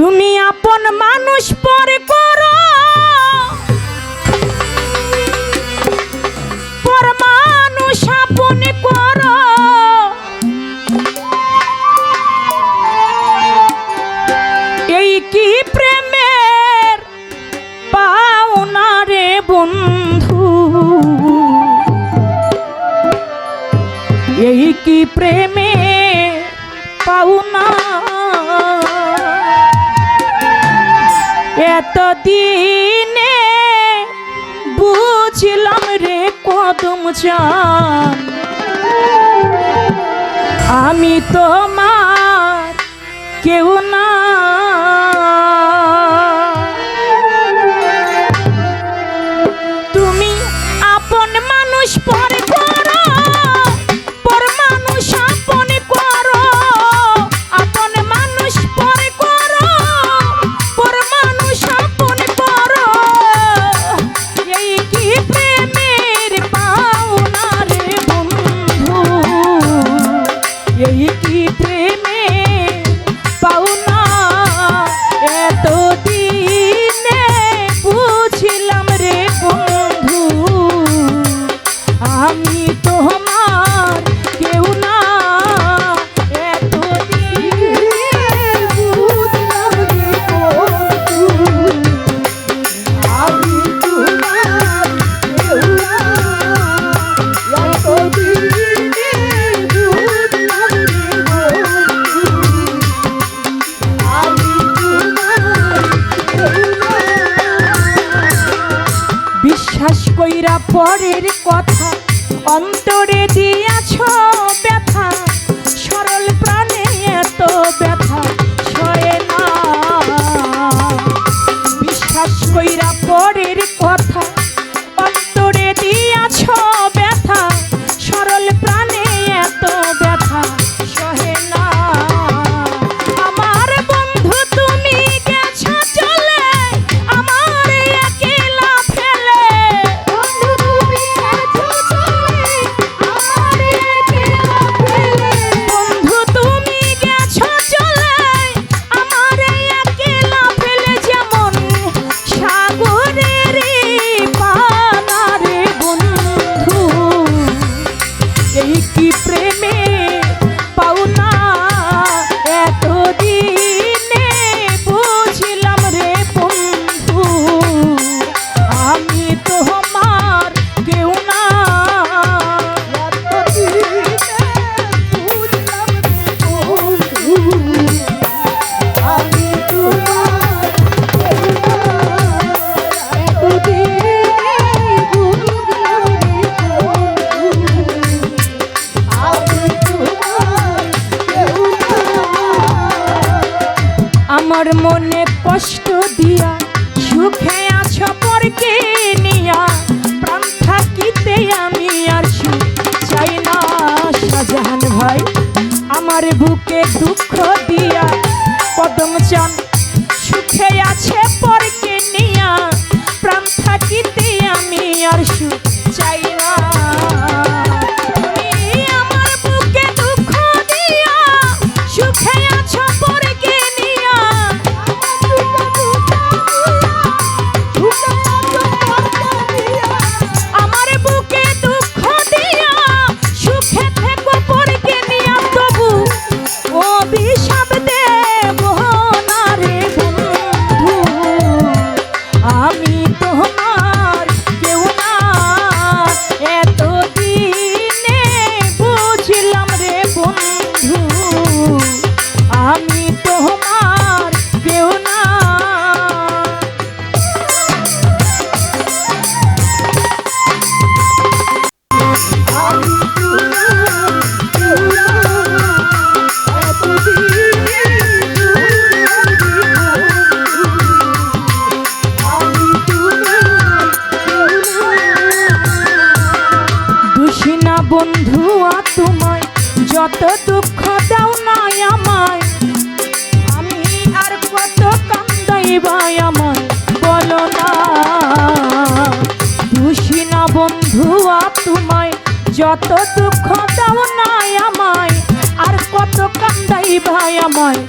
তুমি আপন মানুষ পরে করো। এই কি পাওনা বন্ধু? এই কি প্রেমের পাওনা এতদিনে বুঝলাম রে কদম চান। আমি তোমার কেউ না পরের কথা অন্তরে দিয়াছ আমার মনে কষ্ট দিয়া, সুখে আছো পরকে নিয়া, প্রাণ থাকিতে আমি আর সুখ চাই না, শাহজাহান ভাই। আমার বুকে দুঃখ দিয়া, কদম চান, সুখে আছে পরকে নিয়া, প্রাণ থাকিতে আমি আর সুখ তোমায় যত দুঃখ দাও না আমায়। আমি আর কত কান্দাইবাই আমায়, বলো না। দুষিনা বন্ধু তোমায়, যত দুঃখ দাও না আমায়, আর কত কান্দাই ভাই আমায়